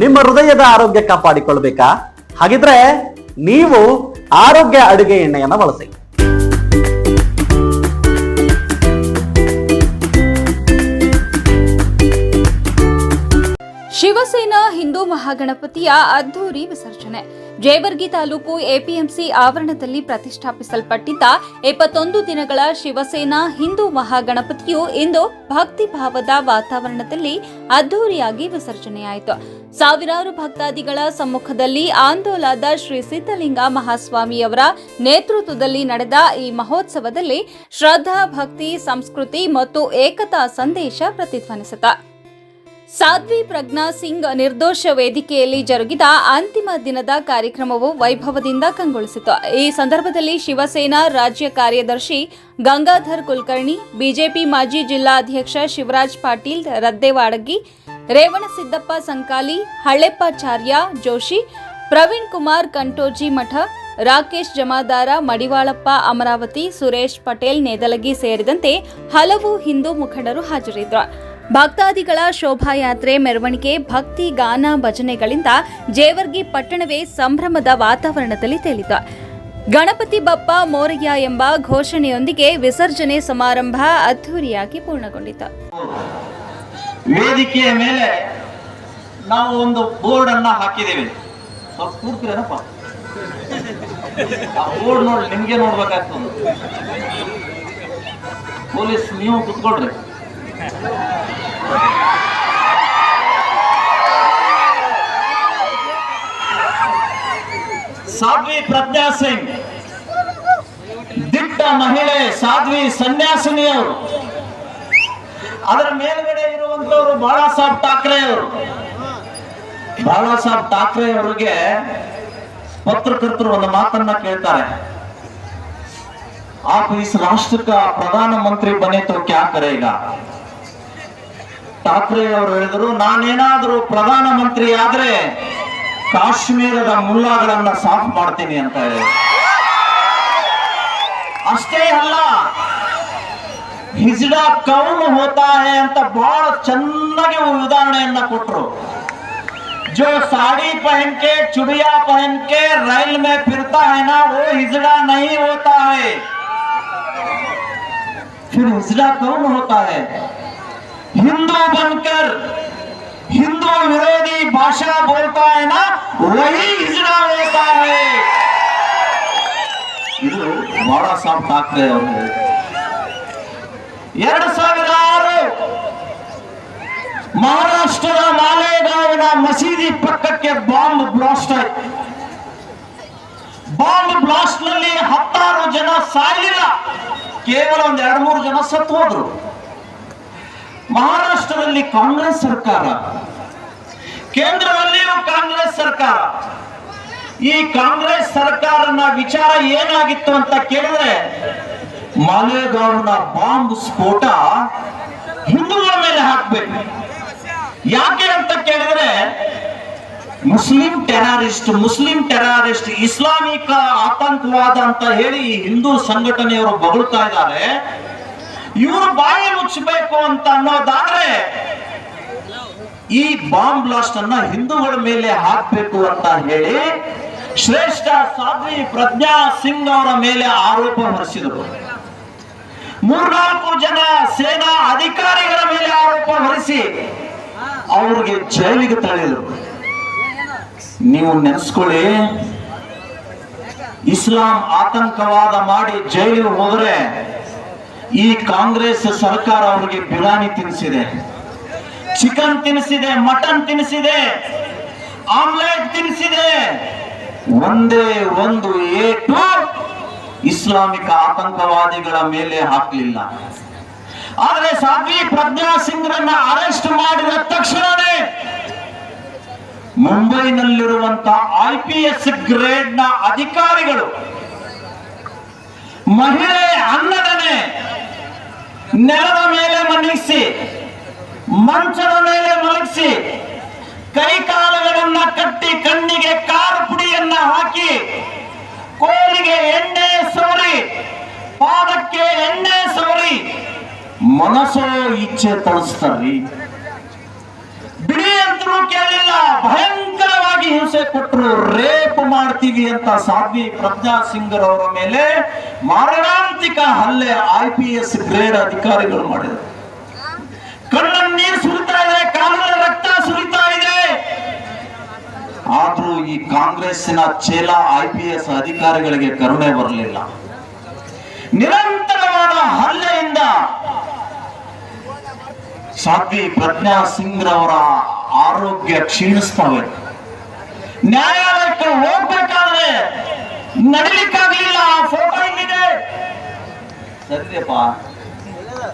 ನಿಮ್ಮ ಹೃದಯದ ಆರೋಗ್ಯ ಕಾಪಾಡಿಕೊಳ್ಬೇಕಾ? ಹಾಗಿದ್ರೆ ನೀವು ಆರೋಗ್ಯ ಅಡುಗೆ ಎಣ್ಣೆಯನ್ನ ಬಳಸಿ. ಶಿವಸೇನಾ ಹಿಂದೂ ಮಹಾಗಣಪತಿಯ ಅದ್ಧೂರಿ ವಿಸರ್ಜನೆ. ಜೇವರ್ಗಿ ತಾಲೂಕು ಎಪಿಎಂಸಿ ಆವರಣದಲ್ಲಿ ಪ್ರತಿಷ್ಠಾಪಿಸಲ್ಪಟ್ಟಿದ್ದ ಎಪ್ಪತ್ತೊಂದು ದಿನಗಳ ಶಿವಸೇನಾ ಹಿಂದೂ ಮಹಾಗಣಪತಿಯು ಇಂದು ಭಕ್ತಿ ಭಾವದ ವಾತಾವರಣದಲ್ಲಿ ಅದ್ದೂರಿಯಾಗಿ ವಿಸರ್ಜನೆಯಾಯಿತು. ಸಾವಿರಾರು ಭಕ್ತಾದಿಗಳ ಸಮ್ಮುಖದಲ್ಲಿ ಆಂದೋಲದ ಶ್ರೀ ಸಿದ್ಧಲಿಂಗ ಮಹಾಸ್ವಾಮಿಯವರ ನೇತೃತ್ವದಲ್ಲಿ ನಡೆದ ಈ ಮಹೋತ್ಸವದಲ್ಲಿ ಶ್ರದ್ಧಾ, ಭಕ್ತಿ, ಸಂಸ್ಕೃತಿ ಮತ್ತು ಏಕತಾ ಸಂದೇಶ ಪ್ರತಿಧ್ವನಿಸಿತು ಸಾಧ್ವಿ ಪ್ರಜ್ಞಾ ಸಿಂಗ್ ನಿರ್ದೋಷ ವೇದಿಕೆಯಲ್ಲಿ ಜರುಗಿದ ಅಂತಿಮ ದಿನದ ಕಾರ್ಯಕ್ರಮವು ವೈಭವದಿಂದ ಕಂಗೊಳಿಸಿತು. ಈ ಸಂದರ್ಭದಲ್ಲಿ ಶಿವಸೇನಾ ರಾಜ್ಯ ಕಾರ್ಯದರ್ಶಿ ಗಂಗಾಧರ್ ಕುಲಕರ್ಣಿ, ಬಿಜೆಪಿ ಮಾಜಿ ಜಿಲ್ಲಾಧ್ಯಕ್ಷ ಶಿವರಾಜ್ ಪಾಟೀಲ್, ರದ್ದೇವಾಡಗಿ, ರೇವಣಸಿದ್ದಪ್ಪ ಸಂಕಾಲಿ ಹಳ್ಳೆಪ್ಪಾಚಾರ್ಯ ಜೋಶಿ, ಪ್ರವೀಣ್ ಕುಮಾರ್ ಕಂಟೋಜಿ ಮಠ, ರಾಕೇಶ್ ಜಮಾದಾರ, ಮಡಿವಾಳಪ್ಪ ಅಮರಾವತಿ, ಸುರೇಶ್ ಪಟೇಲ್ ನೇದಲಗಿ ಸೇರಿದಂತೆ ಹಲವು ಹಿಂದೂ ಮುಖಂಡರು ಹಾಜರಿದ್ದರು. ಭಕ್ತಾದಿಗಳ ಶೋಭಾಯಾತ್ರೆ, ಮೆರವಣಿಗೆ, ಭಕ್ತಿ ಗಾನ ಭಜನೆಗಳಿಂದ ಜೇವರ್ಗಿ ಪಟ್ಟಣವೇ ಸಂಭ್ರಮದ ವಾತಾವರಣದಲ್ಲಿ ತೇಲಿತು ಗಣಪತಿ ಬಪ್ಪ ಮೋರಯ್ಯ ಎಂಬ ಘೋಷಣೆಯೊಂದಿಗೆ ವಿಸರ್ಜನೆ ಸಮಾರಂಭ ಅದ್ಧೂರಿಯಾಗಿ ಪೂರ್ಣಗೊಂಡಿತು. ವೇದಿಕೆಯ ಮೇಲೆ ನಾವು ಒಂದು ಬೋರ್ಡ್ ಅನ್ನ ಹಾಕಿದ್ದೀವಿ. ಬೋರ್ಡ್ ನೋಡಿ ನಿಮ್ಗೆ ನೋಡ್ಬೇಕಾಗ್ತದೆ. ಪೊಲೀಸ್, ನೀವು ಕುತ್ಕೊಳ್ರಿ. ಸಾಧ್ವಿ ಪ್ರಜ್ಞಾ ಸಿಂಗ್ ದಿಟ್ಟ ಮಹಿಳೆ ಸಾಧ್ವಿ ಸನ್ಯಾಸಿನಿಯವರು ಅದರ ಮೇಲ್ಗಡೆ ಇರುವಂತವರು ಬಾಳಾ ಸಾಹೇಬ್ ಠಾಕ್ರೆ ಅವರು ಬಾಳಾ ಸಾಹೇಬ್ ಠಾಕ್ರೆ ಅವರಿಗೆ ಪತ್ರಕರ್ತರು ಒಂದು ಮಾತನ್ನ ಕೇಳ್ತಾರೆ आप इस राष्ट्र का ಪ್ರಧಾನಮಂತ್ರಿ ಬನೆ तो क्या करेगा ಠಾಕ್ರೆ ಅವರು ಹೇಳಿದ್ರು ನಾನೇನಾದ್ರೂ ಪ್ರಧಾನಮಂತ್ರಿ ಆದ್ರೆ ಕಾಶ್ಮೀರದ ಮುಲ್ಲಾಗಳನ್ನ ಸಾಫ್ ಮಾಡ್ತೀನಿ ಅಂತ ಹೇಳಿ ಅಷ್ಟೇ ಅಲ್ಲ ಹಿಜಡಾ ಕೌನ್ ಹೋತಾ ಹೇ ಅಂತ ಬಹಳ ಚೆನ್ನಾಗಿ ಉದಾಹರಣೆಯನ್ನ ಕೊಟ್ರು जो साड़ी पहन के चुड़िया पहन के रेल में फिरता है ना वो हिजड़ा नहीं होता है फिर हिजड़ा कौन होता है हिंदू बनकर हिंदू विरोधी भाषा बोलता है ना वही हिजड़ा होता है ಇದು ಬಾಳಾ ಸಾಹೇಬ್ ಠಾಕ್ರೆ ಅವರು ಹೇಳಿದ್ರು. ಎರಡು ಸಾವಿರ ಆರು ಮಹಾರಾಷ್ಟ್ರದ ಮಾಲೇಗಾಂವ್ನ ಮಸೀದಿ ಪಕ್ಕಕ್ಕೆ ಬಾಂಬ್ ಬ್ಲಾಸ್ಟ್ ಆಯ್ತು ಬಾಂಬ್ ಬ್ಲಾಸ್ಟ್ ನಲ್ಲಿ ಹತ್ತಾರು ಜನ ಸಾಯಲಿಲ್ಲ ಕೇವಲ ಒಂದ್ ಎರಡು ಮೂರು ಜನ ಸತ್ತು ಹೋದ್ರು ಮಹಾರಾಷ್ಟ್ರದಲ್ಲಿ ಕಾಂಗ್ರೆಸ್ ಸರ್ಕಾರ ಕೇಂದ್ರದಲ್ಲಿಯೂ ಕಾಂಗ್ರೆಸ್ ಸರ್ಕಾರ. ಈ ಕಾಂಗ್ರೆಸ್ ಸರ್ಕಾರನ ವಿಚಾರ ಏನಾಗಿತ್ತು ಅಂತ ಕೇಳಿದ್ರೆ, ಮಾಲೇಗಾಂವ್ನ ಬಾಂಬ್ ಸ್ಫೋಟ ಹಿಂದೂಗಳ ಮೇಲೆ ಹಾಕ್ಬೇಕು. ಯಾಕೆ ಅಂತ ಕೇಳಿದ್ರೆ, ಮುಸ್ಲಿಂ ಟೆರರಿಸ್ಟ್ ಮುಸ್ಲಿಂ ಟೆರರಿಸ್ಟ್, ಇಸ್ಲಾಮಿಕ ಆತಂಕವಾದ ಅಂತ ಹೇಳಿ ಹಿಂದೂ ಸಂಘಟನೆಯವರು ಬಗಳ್ತಾ ಇದ್ದಾರೆ. ಇವರು ಬಾಯಿ ಮುಚ್ಚಬೇಕು ಅಂತ ಅನ್ನೋದಾದ್ರೆ ಈ ಬಾಂಬ್ ಬ್ಲಾಸ್ಟ್ ಅನ್ನ ಹಿಂದೂಗಳ ಮೇಲೆ ಹಾಕ್ಬೇಕು ಅಂತ ಹೇಳಿ ಶ್ರೇಷ್ಠ ಸಾಧ್ವಿ ಪ್ರಜ್ಞಾ ಸಿಂಗ್ ಅವರ ಮೇಲೆ ಆರೋಪ ಹೊರಿಸಿದರು. ಮೂರ್ನಾಲ್ಕು ಜನ ಸೇನಾ ಅಧಿಕಾರಿಗಳ ಮೇಲೆ ಆರೋಪ ಹೊರಿಸಿ ಅವ್ರಿಗೆ ಜೈಲಿಗೆ ತಳ್ಳಿದರು. ನೀವು ನೆನೆಸ್ಕೊಳ್ಳಿ, ಇಸ್ಲಾಂ ಆತಂಕವಾದ ಮಾಡಿ ಜೈಲಿಗೆ ಹೋದ್ರೆ ಈ ಕಾಂಗ್ರೆಸ್ ಸರ್ಕಾರ ಅವರಿಗೆ ಬಿರಿಯಾನಿ ತಿನ್ನಿಸಿದೆ ಚಿಕನ್ ತಿನ್ನಿಸಿದೆ ಮಟನ್ ತಿನ್ನಿಸಿದೆ ಆಮ್ಲೆಟ್ ತಿನ್ನಿಸಿದೆ ಒಂದೇ ಒಂದು ಏಟು ಇಸ್ಲಾಮಿಕ ಆತಂಕವಾದಿಗಳ ಮೇಲೆ ಹಾಕಲಿಲ್ಲ. ಆದರೆ ಸಾಧ್ವಿ ಪ್ರಜ್ಞಾ ಸಿಂಗ್ರನ್ನ ಅರೆಸ್ಟ್ ಮಾಡಿದ ತಕ್ಷಣವೇ ಮುಂಬೈನಲ್ಲಿರುವಂತ ಐ ಪಿ ಗ್ರೇಡ್ನ ಅಧಿಕಾರಿಗಳು ಮಹಿಳೆ ನೆಲದ ಮೇಲೆ ಮಲಗಿಸಿ, ಮಂಚದ ಮೇಲೆ ಮಲಗಿಸಿ, ಕೈಕಾಲುಗಳನ್ನ ಕಟ್ಟಿ ಕಣ್ಣಿಗೆ ಕಾರು ಪುಡಿಯನ್ನ ಹಾಕಿ, ಕೋಲಿಗೆ ಎಣ್ಣೆ ಸೋರಿ ಪಾದಕ್ಕೆ ಎಣ್ಣೆ ಸೋರಿ ಮನಸ್ಸೋ ಇಚ್ಛೆ ತಳಿಸ್ತಾರ್ರಿ ಬಿಡಿ ಅಂತ ಕೇಳಿಲ್ಲ ಭಯಂಕರವಾಗಿ ಹಿಂಸೆ ಕೊಟ್ಟರು, ರೇಪ್ ಮಾಡ್ತೀವಿ ಅಂತ ಸಾಧ್ವಿ ಪ್ರಜ್ಞಾ ಸಿಂಗ್ ಅವರ ಮೇಲೆ ಮಾರಣಾಂತಿಕ ಹಲ್ಲೆ ಐ ಪಿ ಎಸ್ ಗ್ರೇಡ್ ಅಧಿಕಾರಿಗಳು ಮಾಡಿದರು. ಕಣ್ಣಲ್ಲಿ ನೀರು ಸುರಿತಾ ಇದೆ ಕಾಲಲ್ಲಿ ರಕ್ತ ಸುರಿತಾ ಇದೆ. ಆದ್ರೂ ಈ ಕಾಂಗ್ರೆಸ್ಸಿನ ಚೇಲ ಐ ಪಿ ಎಸ್ ಅಧಿಕಾರಿಗಳಿಗೆ ಕರುಣೆ ಬರಲಿಲ್ಲ. ನಿರಂತರವಾದ ಹಲ್ಲೆಯಿಂದ ಸಾಧ್ವಿ ಪ್ರಜ್ಞಾ ಸಿಂಗ್ ರವರ ಆರೋಗ್ಯ ಕ್ಷೀಣಿಸ್ತವೆ ನ್ಯಾಯಾಲಯಕ್ಕೆ ಹೋಗ್ಬೇಕಾದ್ರೆ ನಡಿಲಿಕ್ಕಾಗ್ಲಿಲ್ಲ ಆ ಫೋಟೋ ಇಲ್ಲಿದೆ ಸರಿಯಪ್ಪ